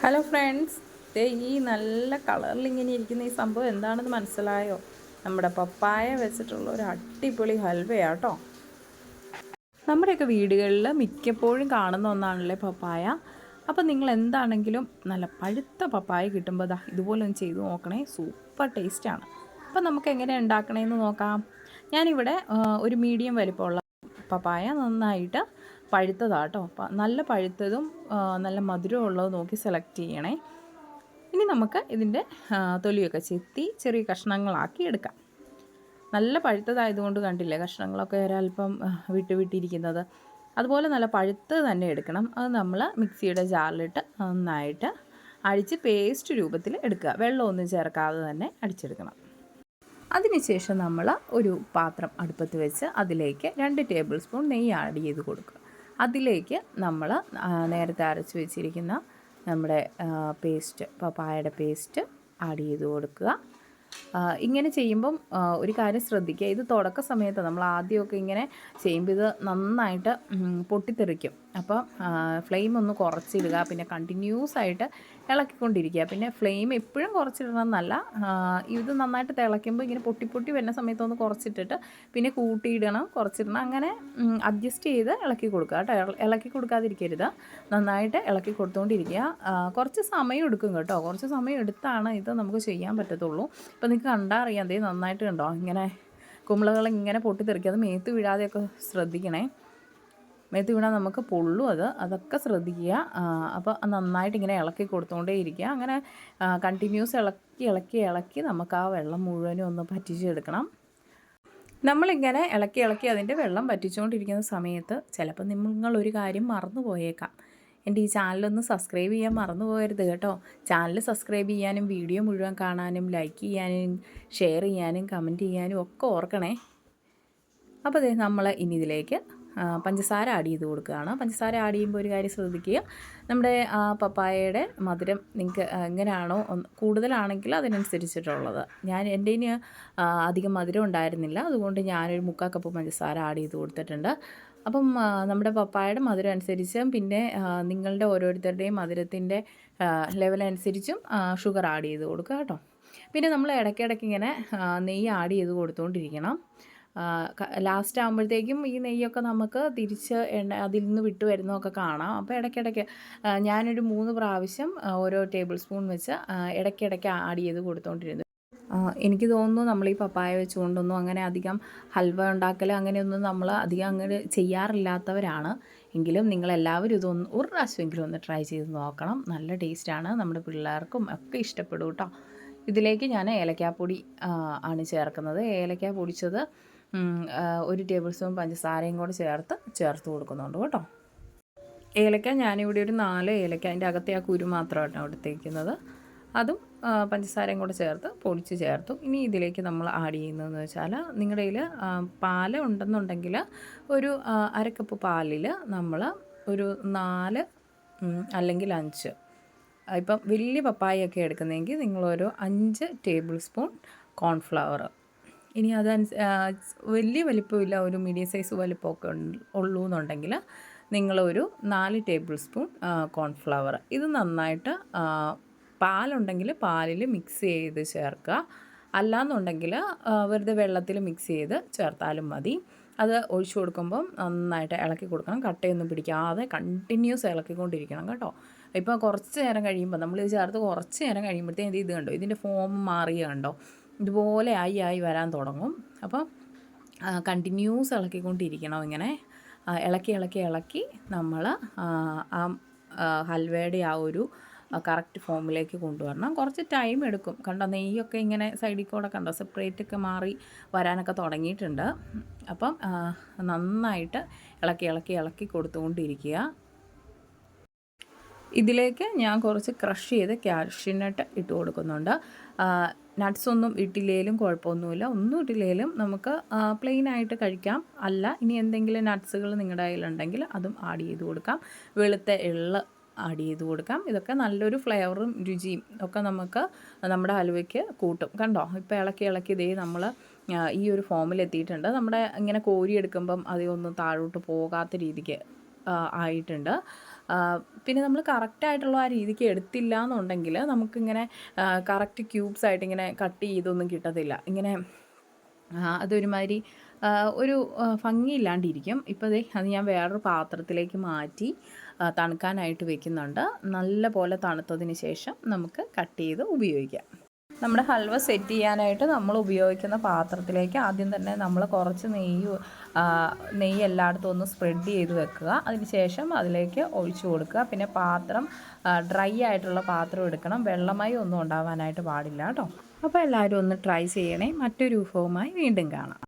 Hello friends ദേ ഈ നല്ല കളറിൽ ഇങ്ങനെ ഇരിക്കുന്ന ഈ സംഭവം എന്താണെന്ന് മനസ്സിലായോ? നമ്മുടെ പപ്പായ വെച്ചിട്ടുള്ള ഒരു അടിപൊളി ഹൽവയാട്ടോ നമ്മുടെയൊക്കെ വീടുകളിൽ മിക്കപ്പോഴും കാണുന്ന ഒന്നാണല്ലേ പപ്പായ. അപ്പോൾ നിങ്ങൾ എന്താണെങ്കിലും നല്ല പഴുത്ത പപ്പായ കിട്ടുമ്പോൾ ദാ ഇതുപോലെ ഒന്ന് ചെയ്ത് നോക്കണേ. സൂപ്പർ ടേസ്റ്റാണ് അപ്പോൾ നമുക്ക് എങ്ങനെ ഉണ്ടാക്കണേന്ന് നോക്കാം. ഞാനിവിടെ ഒരു മീഡിയം വലിപ്പമുള്ള പപ്പായ നന്നായിട്ട് പഴുത്തതാട്ടോ അപ്പം നല്ല പഴുത്തതും നല്ല മധുരവും മധുരമുള്ളത് നോക്കി സെലക്ട് ചെയ്യണേ. ഇനി നമുക്ക് ഇതിന്റെ തൊലിയൊക്കെ ചെത്തി ചെറിയ കഷ്ണങ്ങളാക്കി എടുക്കാം. നല്ല പഴുത്തതായതുകൊണ്ട് കണ്ടില്ലേ കഷ്ണങ്ങളൊക്കെ ഒരല്പം വിട്ട് വിട്ടിരിക്കുന്നത്. അതുപോലെ നല്ല പഴുത്ത് തന്നെ എടുക്കണം. അത് നമ്മൾ മിക്സിയുടെ ജാറിലിട്ട് നന്നായിട്ട് അടിച്ച് പേസ്റ്റ് രൂപത്തിൽ എടുക്കുക. വെള്ളമൊന്നും ചേർക്കാതെ തന്നെ അടിച്ചെടുക്കണം. അതിനുശേഷം നമ്മൾ ഒരു പാത്രം അടുപ്പത്ത് വെച്ച് അതിലേക്ക് രണ്ട് ടേബിൾ സ്പൂൺ നെയ്യ് ആഡ് ചെയ്ത് കൊടുക്കുക. അതിലേക്ക് നമ്മൾ നേരത്തെ അരച്ച് വെച്ചിരിക്കുന്ന നമ്മുടെ പേസ്റ്റ് പപ്പായയുടെ പേസ്റ്റ് ആഡ് ചെയ്ത് കൊടുക്കുക. ഇങ്ങനെ ചെയ്യുമ്പം ഒരു കാര്യം ശ്രദ്ധിക്കുക. ഇത് തുടക്ക സമയത്ത് നമ്മൾ ആദ്യമൊക്കെ ഇങ്ങനെ ചെയ്യുമ്പോൾ ഇത് നന്നായിട്ട് പൊട്ടിത്തെറിക്കും. അപ്പം ഫ്ലെയിം ഒന്ന് കുറച്ചിടുക. പിന്നെ കണ്ടിന്യൂസ് ആയിട്ട് ഇളക്കിക്കൊണ്ടിരിക്കുക. പിന്നെ ഫ്ലെയിം എപ്പോഴും കുറച്ചിടണം എന്നല്ല ഇത് നന്നായിട്ട് തിളയ്ക്കുമ്പോൾ ഇങ്ങനെ പൊട്ടി പൊട്ടി വരുന്ന സമയത്ത് ഒന്ന് കുറച്ചിട്ടിട്ട് പിന്നെ കൂട്ടിയിടണം. കുറച്ചിടണം. അങ്ങനെ അഡ്ജസ്റ്റ് ചെയ്ത് ഇളക്കി കൊടുക്കുക കേട്ടോ. ഇള- ഇളക്കി കൊടുക്കാതിരിക്കരുത്. നന്നായിട്ട് ഇളക്കി കൊടുത്തുകൊണ്ടിരിക്കുക കുറച്ച് സമയം എടുക്കും കേട്ടോ. കുറച്ച് സമയം എടുത്താണ് ഇത് നമുക്ക് ചെയ്യാൻ പറ്റത്തുള്ളൂ. ഇപ്പം നിങ്ങൾക്ക് കണ്ടാൽ അറിയാം. ദേ നന്നായിട്ട് കണ്ടോ? ഇങ്ങനെ കുമ്പളകൾ ഇങ്ങനെ പൊട്ടിത്തെറിക്കുക. അത് മേത്ത് വീഴാതെയൊക്കെ ശ്രദ്ധിക്കണേ. മേത്ത് വീണാൽ നമുക്ക് പൊള്ളും അത്. അതൊക്കെ ശ്രദ്ധിക്കുക. അപ്പോൾ നന്നായിട്ട് ഇങ്ങനെ ഇളക്കി കൊടുത്തുകൊണ്ടേ ഇരിക്കുക. അങ്ങനെ കണ്ടിന്യൂസ് ഇളക്കി ഇളക്കി ഇളക്കി നമുക്ക് ആ വെള്ളം മുഴുവനും ഒന്ന് പറ്റിച്ചെടുക്കണം. നമ്മളിങ്ങനെ ഇളക്കി ഇളക്കി അതിന്റെ വെള്ളം പറ്റിച്ചുകൊണ്ടിരിക്കുന്ന സമയത്ത് ചിലപ്പോൾ നിങ്ങൾ ഒരു കാര്യം മറന്നു പോയേക്കാം. എന്റെ ഈ ചാനലൊന്ന് സബ്സ്ക്രൈബ് ചെയ്യാൻ മറന്നു പോകരുത് കേട്ടോ. ചാനൽ സബ്സ്ക്രൈബ് ചെയ്യാനും വീഡിയോ മുഴുവൻ കാണാനും ലൈക്ക് ചെയ്യാനും ഷെയർ ചെയ്യാനും കമന്റ് ചെയ്യാനും ഒക്കെ ഓർക്കണേ. അപ്പോൾ അതെ നമ്മൾ ഇനി ഇതിലേക്ക് പഞ്ചസാര ആഡ് ചെയ്ത് കൊടുക്കുകയാണ്. പഞ്ചസാര ആഡ് ചെയ്യുമ്പോൾ ഒരു കാര്യം ശ്രദ്ധിക്കുക. നമ്മുടെ പപ്പായയുടെ മധുരം നിങ്ങൾക്ക് എങ്ങനെയാണോ കൂടുതലാണെങ്കിൽ അതിനനുസരിച്ചിട്ടുള്ളത്. ഞാൻ എന്റെ ഇനി അധികം മധുരം ഉണ്ടായിരുന്നില്ല. അതുകൊണ്ട് ഞാനൊരു മുക്കാൽ കപ്പ് പഞ്ചസാര ആഡ് ചെയ്ത് കൊടുത്തിട്ടുണ്ട്. അപ്പം നമ്മുടെ പപ്പായയുടെ മധുരം അനുസരിച്ച് പിന്നെ നിങ്ങളുടെ ഓരോരുത്തരുടെയും മധുരത്തിന്റെ ലെവൽ അനുസരിച്ചും ഷുഗർ ആഡ് ചെയ്ത് കൊടുക്കുക കേട്ടോ. പിന്നെ നമ്മൾ ഇടയ്ക്കിടയ്ക്ക് ഇങ്ങനെ നെയ്യ് ആഡ് ചെയ്ത് കൊടുത്തുകൊണ്ടിരിക്കണം ലാസ്റ്റ് ആകുമ്പോഴത്തേക്കും ഈ നെയ്യൊക്കെ നമുക്ക് തിരിച്ച് എണ്ണ അതിൽ നിന്ന് വിട്ടു വരുന്നതൊക്കെ കാണാം. അപ്പോൾ ഇടയ്ക്കിടയ്ക്ക് ഞാനൊരു മൂന്ന് പ്രാവശ്യം ഓരോ ടേബിൾ സ്പൂൺ വെച്ച് ഇടയ്ക്കിടയ്ക്ക് ആഡ് ചെയ്ത് കൊടുത്തുകൊണ്ടിരുന്നു എനിക്ക് തോന്നുന്നു നമ്മൾ ഈ പപ്പായ വെച്ചുകൊണ്ടൊന്നും അങ്ങനെ അധികം ഹൽവ ഉണ്ടാക്കൽ അങ്ങനെയൊന്നും നമ്മൾ അധികം അങ്ങനെ ചെയ്യാറില്ലാത്തവരാണ്. എങ്കിലും നിങ്ങളെല്ലാവരും ഇതൊന്ന് ഒരു പ്രാവശ്യമെങ്കിലും ഒന്ന് ട്രൈ ചെയ്ത് നോക്കണം. നല്ല ടേസ്റ്റാണ് നമ്മുടെ പിള്ളേർക്കും ഒക്കെ ഇഷ്ടപ്പെടും കേട്ടോ ഇതിലേക്ക് ഞാൻ ഏലക്കാപ്പൊടി ആണ് ചേർക്കുന്നത്. ഏലക്ക പൊടിച്ചത് ഒരു ടേബിൾ സ്പൂൺ പഞ്ചസാരയും കൂടെ ചേർത്ത് ചേർത്ത് കൊടുക്കുന്നുണ്ട് കേട്ടോ. ഏലക്ക ഞാനിവിടെ ഒരു നാല് ഏലക്ക അതിന്റെ അകത്തെ ആ കുരു മാത്രമാണ് എടുത്തേക്കുന്നത്. അതും പഞ്ചസാരയും കൂടെ ചേർത്ത് പൊടിച്ച് ചേർത്തു. ഇനി ഇതിലേക്ക് നമ്മൾ ആഡ് ചെയ്യുന്നതെന്ന് വെച്ചാൽ നിങ്ങളുടെ കയ്യിൽ പാൽ ഉണ്ടെന്നുണ്ടെങ്കിൽ ഒരു അരക്കപ്പ് അര കപ്പ് പാലിൽ നമ്മൾ ഒരു നാല് അല്ലെങ്കിൽ അഞ്ച് ഇപ്പം വലിയ പപ്പായൊക്കെ എടുക്കുന്നതെങ്കിൽ നിങ്ങളൊരു അഞ്ച് ടേബിൾ സ്പൂൺ കോൺഫ്ലവർ ഇനി അത് വലിയ വലിപ്പമില്ല ഒരു മീഡിയം സൈസ് വലിപ്പമൊക്കെ ഉള്ളൂ എന്നുണ്ടെങ്കിൽ നിങ്ങളൊരു നാല് ടേബിൾ സ്പൂൺ കോൺഫ്ലവർ ഇത് നന്നായിട്ട് പാലുണ്ടെങ്കിൽ പാലിൽ മിക്സ് ചെയ്ത് ചേർക്കുക. അല്ലാന്നുണ്ടെങ്കിൽ വെറുതെ വെള്ളത്തിൽ മിക്സ് ചെയ്ത് ചേർത്താലും മതി. അത് ഒഴിച്ചു കൊടുക്കുമ്പം നന്നായിട്ട് ഇളക്കി കൊടുക്കണം. കട്ടയൊന്നും പിടിക്കാതെ കണ്ടിന്യൂസ് ഇളക്കിക്കൊണ്ടിരിക്കണം കേട്ടോ. ഇപ്പോൾ കുറച്ച് നേരം കഴിയുമ്പോൾ നമ്മളിത് ചേർത്ത് കുറച്ച് നേരം കഴിയുമ്പോഴത്തേക്കും ഇത് കണ്ടോ? ഇതിന്റെ ഫോം മാറിയ കണ്ടോ ഇതുപോലെ ആയി ആയി വരാൻ തുടങ്ങും. അപ്പോൾ കണ്ടിന്യൂസ് ഇളക്കിക്കൊണ്ടിരിക്കണം ഇങ്ങനെ. ഇളക്കി ഇളക്കി ഇളക്കി നമ്മൾ ആ ഹൽവയുടെ ആ ഒരു കറക്റ്റ് ഫോമിലേക്ക് കൊണ്ടുവരണം. കുറച്ച് ടൈം എടുക്കും. കണ്ടോ നെയ്യൊക്കെ ഇങ്ങനെ സൈഡിൽ കൂടെ കണ്ടോ സെപ്പറേറ്റ് ഒക്കെ മാറി വരാനൊക്കെ തുടങ്ങിയിട്ടുണ്ട്. അപ്പം നന്നായിട്ട് ഇളക്കി ഇളക്കി ഇളക്കി കൊടുത്തുകൊണ്ടിരിക്കുക. ഇതിലേക്ക് ഞാൻ കുറച്ച് ക്രഷ് ചെയ്ത് ക്യാഷ്യൂനട്ട് ഇട്ട് കൊടുക്കുന്നുണ്ട്. നട്ട്സ് ഒന്നും ഇട്ടില്ലേലും കുഴപ്പമൊന്നുമില്ല. ഒന്നും ഇട്ടില്ലേലും നമുക്ക് പ്ലെയിൻ ആയിട്ട് കഴിക്കാം. അല്ല ഇനി എന്തെങ്കിലും നട്ട്സുകൾ നിങ്ങളുടെ കയ്യിലുണ്ടെങ്കിൽ അതും ആഡ് ചെയ്ത് കൊടുക്കാം. വെളുത്ത എള്ള് ആഡ് ചെയ്ത് കൊടുക്കാം. ഇതൊക്കെ നല്ലൊരു ഫ്ലേവറും രുചിയും ഒക്കെ നമുക്ക് നമ്മുടെ ഹലുവയ്ക്ക് കൂട്ടും. കണ്ടോ? ഇപ്പോൾ ഇളക്കി ഇളക്കി ഇതേ നമ്മൾ ഈ ഒരു ഫോമിൽ എത്തിയിട്ടുണ്ട്. നമ്മുടെ ഇങ്ങനെ കോരിയെടുക്കുമ്പം അതൊന്നും താഴോട്ട് പോകാത്ത രീതിക്ക് ആയിട്ടുണ്ട്. പിന്നെ നമ്മൾ കറക്റ്റായിട്ടുള്ള ആ രീതിക്ക് എടുത്തില്ല എന്നുണ്ടെങ്കിൽ നമുക്കിങ്ങനെ കറക്റ്റ് ക്യൂബ്സ് ആയിട്ട് ഇങ്ങനെ കട്ട് ചെയ്തൊന്നും കിട്ടത്തില്ല. ഇങ്ങനെ അതൊരുമാതിരി ഒരു ഭംഗിയില്ലാണ്ടിരിക്കും. ഇപ്പോൾ ദേ അത് ഞാൻ വേറൊരു പാത്രത്തിലേക്ക് മാറ്റി തണുക്കാനായിട്ട് വെക്കുന്നുണ്ട്. നല്ല പോലെ തണുത്തതിന് ശേഷം നമുക്ക് കട്ട് ചെയ്ത് ഉപയോഗിക്കാം. നമ്മുടെ ഹൽവ സെറ്റ് ചെയ്യാനായിട്ട് നമ്മൾ ഉപയോഗിക്കുന്ന പാത്രത്തിലേക്ക് ആദ്യം തന്നെ നമ്മൾ കുറച്ച് നെയ്യ് നെയ്യ് എല്ലായിടത്തും ഒന്ന് സ്പ്രെഡ് ചെയ്ത് വെക്കുക. അതിനുശേഷം അതിലേക്ക് ഒഴിച്ചു കൊടുക്കുക. പിന്നെ പാത്രം ഡ്രൈ ആയിട്ടുള്ള പാത്രം എടുക്കണം. വെള്ളമായി ഒന്നും ഉണ്ടാവാനായിട്ട് പാടില്ല കേട്ടോ. അപ്പോൾ എല്ലാവരും ഒന്ന് ട്രൈ ചെയ്യണേ. മറ്റൊരു വിഭവമായി വീണ്ടും കാണാം.